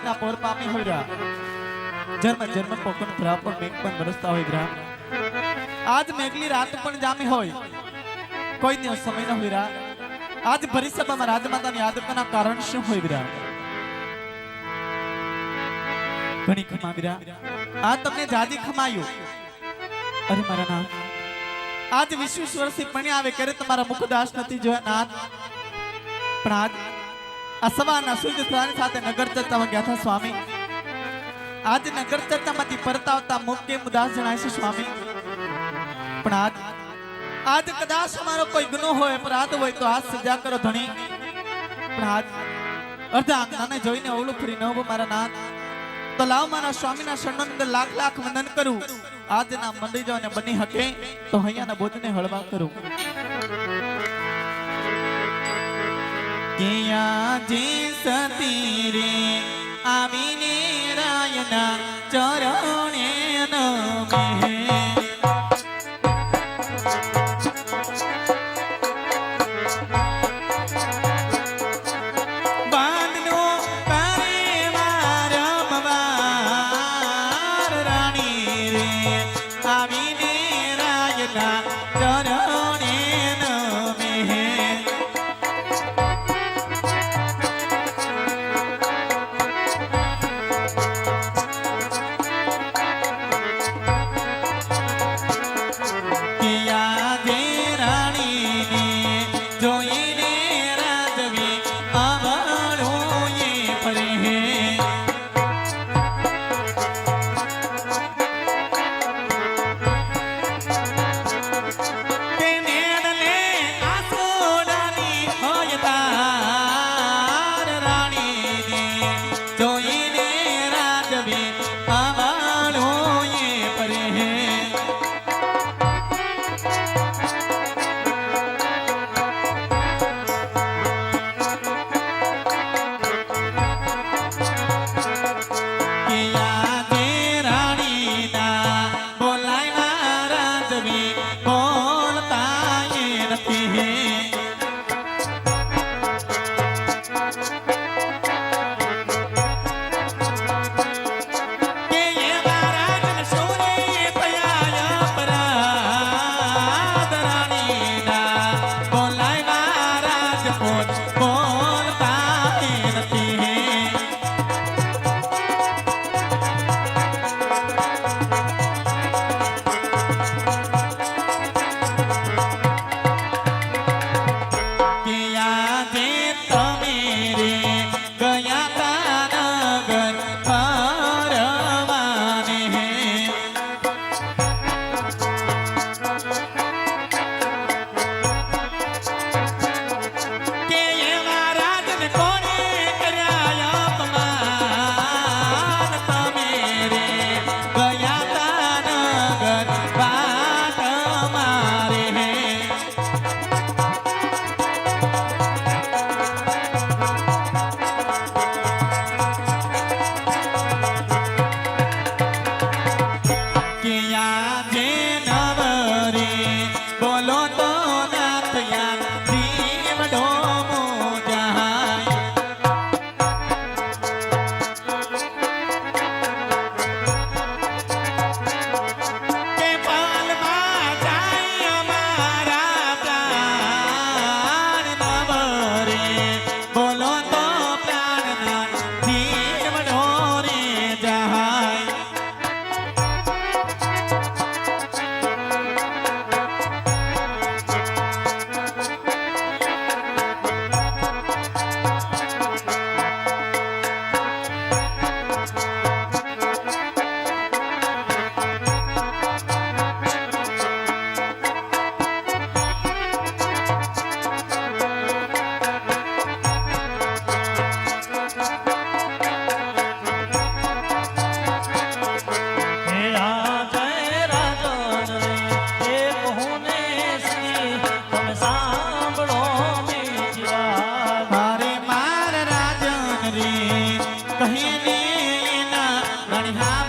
તમને પોર પામી રહ્યા જન્મ જન્મ પોકન ધરા પર મેઘ પણ વરસતા હોય ગ્રામ. આજ મેઘલી રાત પણ જામી હોય. કોઈ દિવસ સમય ન હોય આજ ભરી સભામાં રાજમાતાની યાદવના કારણ શું હોય રહ્યા ઘણી ખમા વિરા આ તમને જાજી ખમાયું. અરે મારા નાથ. આજ વિશ્વેશ્વર સિંહ પણ આવે કરે તમારા મુખદાસ નથી જોયા નાથ? પણ આજ આ સવારના સૂર્ય સાથે નગર ગયા હતા સ્વામી. આજ નગર ચર્ચામાંથી પરત આવતા મુખ કેમ જણાય સ્વામી. પણ આજ આજ કદાચ અમારો કોઈ ગુનો હોય, અપરાધ હોય તો આજ સજા કરો ધણી. પણ આજ અર્ધા આંગણાને જોઈને ઓલું ફરી ન મારા નાથ. તો લાવ મારા સ્વામીના શરણોની લાખ લાખ વંદન કરું. આજના અને બની હકે તો અહીંયાના બોજને હળવા કરું. กิยาจิสติเรอามิเนรายณะจรณ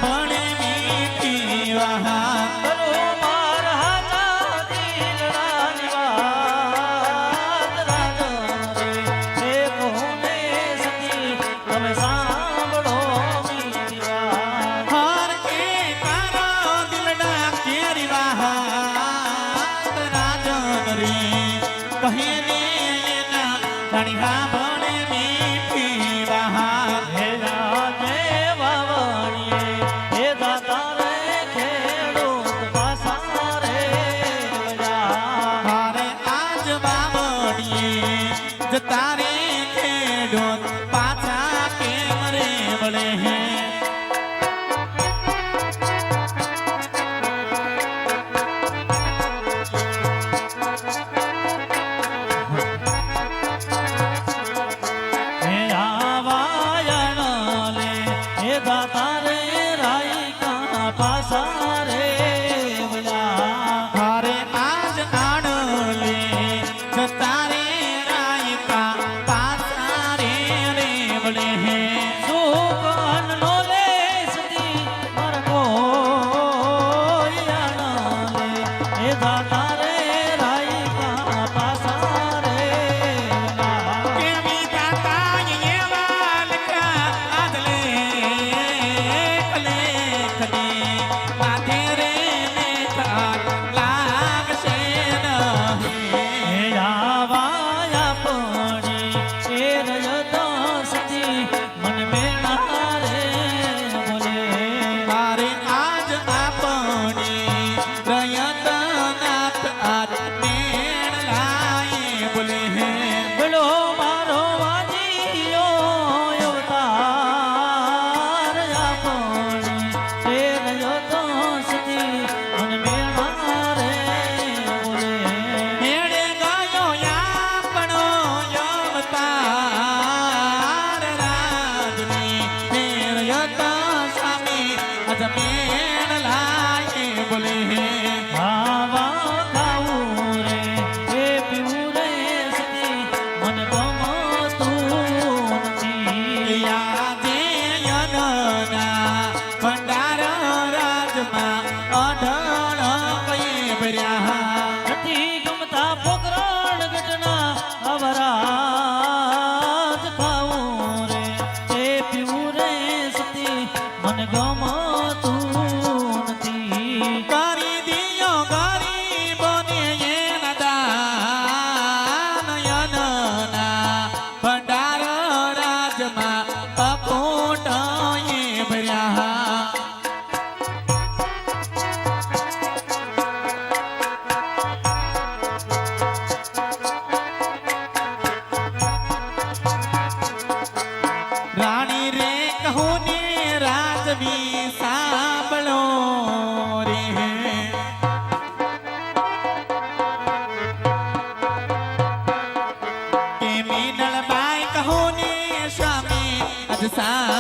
ભણ આજ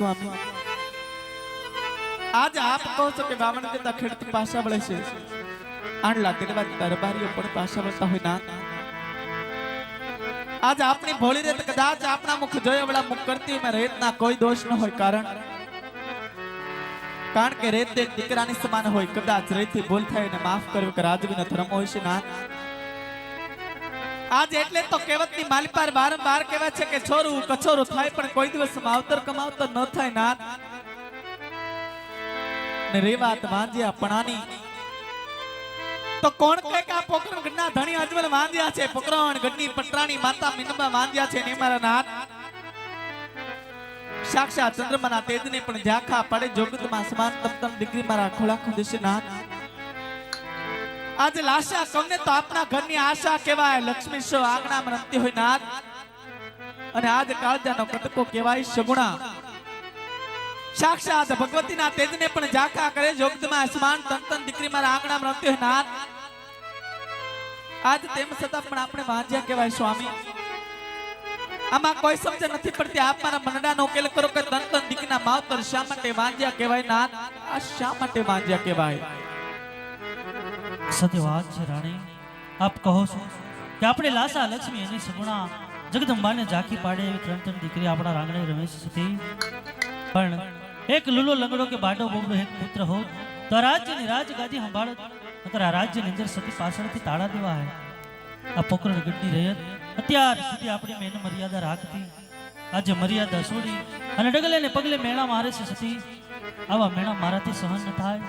સ્વામી. આજ આપ કહો છો કે વામન કરતા ખેડૂત પાછા વળે છે. આણલા તેલવા દરબારીઓ પણ પાછા વળતા હોય ના. આજ આપણી ભોળી રેત કદાચ આપણા મુખ જોયા વળા મુખ કરતી રેત ના કોઈ દોષ ન હોય કારણ. કારણ કે રેત એક દીકરાની સમાન હોય, કદાચ રેતથી ભૂલ થાય ને માફ કર્યું કે રાજવીનો ધર્મ હોય છે ના. આજ એટલે તો કહેવતની માલિપાર વારંવાર કહેવાય છે કે છોરું કછોરું થાય, પણ કોઈ દિવસ માવતર કમાવતર ન થાય ના. રે વાત વાંજ્યા પણાની. તો કોણ કહે કે આ પોકરણ ગઢના ધણી અજમલ વાંજ્યા છે? પોકરણ ગઢની પટરાણી માતા મિનબા વાંજ્યા છે ને મારા નાથ. સાક્ષાત ચંદ્રમાના તેજને પણ ઝાંખા પડે, જોગતમાં સમાન તમતમ દીકરી મારા ખોળા ખુદશે નાથ. આજે લાશા કમને તો આપના ઘરની આશા કહેવાય. લક્ષ્મી શો આંગણામાં રમતી હોય નાથ. અને આજ કાળજાનો કટકો કહેવાય સગુણા સાક્ષાત ભગવતીના તેજને પણ ઝાંખા કરે જોગતમાં આસમાન તન તન દીકરી મારા આંગણામાં રમતી હોય નાથ. આજ તેમ છતાં પણ આપણે વાંજ્યા કહેવાય સ્વામી. આમાં કોઈ સમજ નથી પડતી. આપ મારા મનડાનો ઉકેલ કરો કે તન તન દીકરીના માવતર શા માટે વાંજ્યા કહેવાય નાથ? આ શા માટે વાંજ્યા કહેવાય? સત્ય વાત છે, રાણી. આપ કહો છો કે આપણે લાસા લક્ષ્મી અને સગુણા જગદંબાને ઝાંખી પાડે એવી ત્રણ ત્રણ દીકરી આપણા રાંગણે રમેશ હતી પણ એક લુલો લંગડો કે બાડો બોમડો એક પુત્ર હો તો રાજ્યની રાજગાદી સંભાળત, નકર આ રાજ્યની અંદર સતી પાછળથી તાળા દેવા હે. આ પોકરણ ગઢની રયત, અત્યાર સુધી આપણી મેન મર્યાદા રાખતી. આજે મર્યાદા છોડી અને ડગલે ને પગલે મેળા મારે છે, સતી. આવા મેળા મારાથી સહન ન થાય.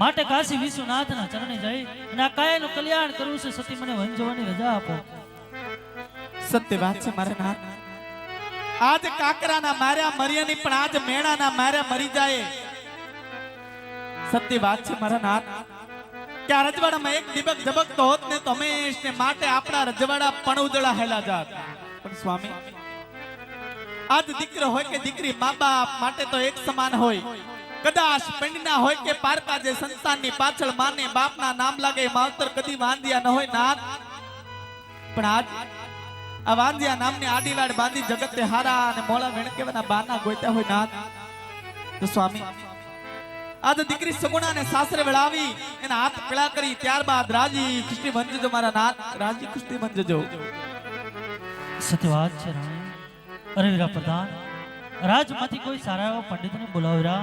માટે કાશી વિશ્વનાથના ચરણે જઈ અને આ કાયાનું કલ્યાણ કરવું છે, સતી મને વન રજા આપો. સત્ય વાત છે, મારા નાથ. આજ કાકરાના માર્યા મર્યાની પણ આજ મેણાના માર્યા મરી જાય. સત્ય વાત છે, મારા નાથ. કે આ રજવાડામાં એક દિબક ધબકતો હોત ને તો હંમેશને માટે આપણા રજવાડા પણ ઉજળા હેલા જાત. પણ સ્વામી, આજ દીકરો હોય કે દીકરી મા બાપ માટે તો એક સમાન હોય. કદાચ પંડના હોય કે પારકા જે સંતાનની પાછળ માને બાપના નામ લાગે માવતર કદી વાંધ્યા ન હોય નાથ. પણ આજ આ વાંધ્યા નામની આડીલાડ બાંધી જગતે હારા અને મોળા વેણકેવાના બાના ગોત્યા હોય નાથ. તો સ્વામી, આજ દીકરી સગુણાને સાસરે વેળાવી, એના હાથ પીળા કરી, ત્યારબાદ રાજી ખુશી બંધજો મારા નાથ, રાજી ખુશી બંધજો સત્યવાદ છે રાણી. અરે પ્રધાન રાજમાંથી કોઈ સારા એવા પંડિતને બોલાવ્યા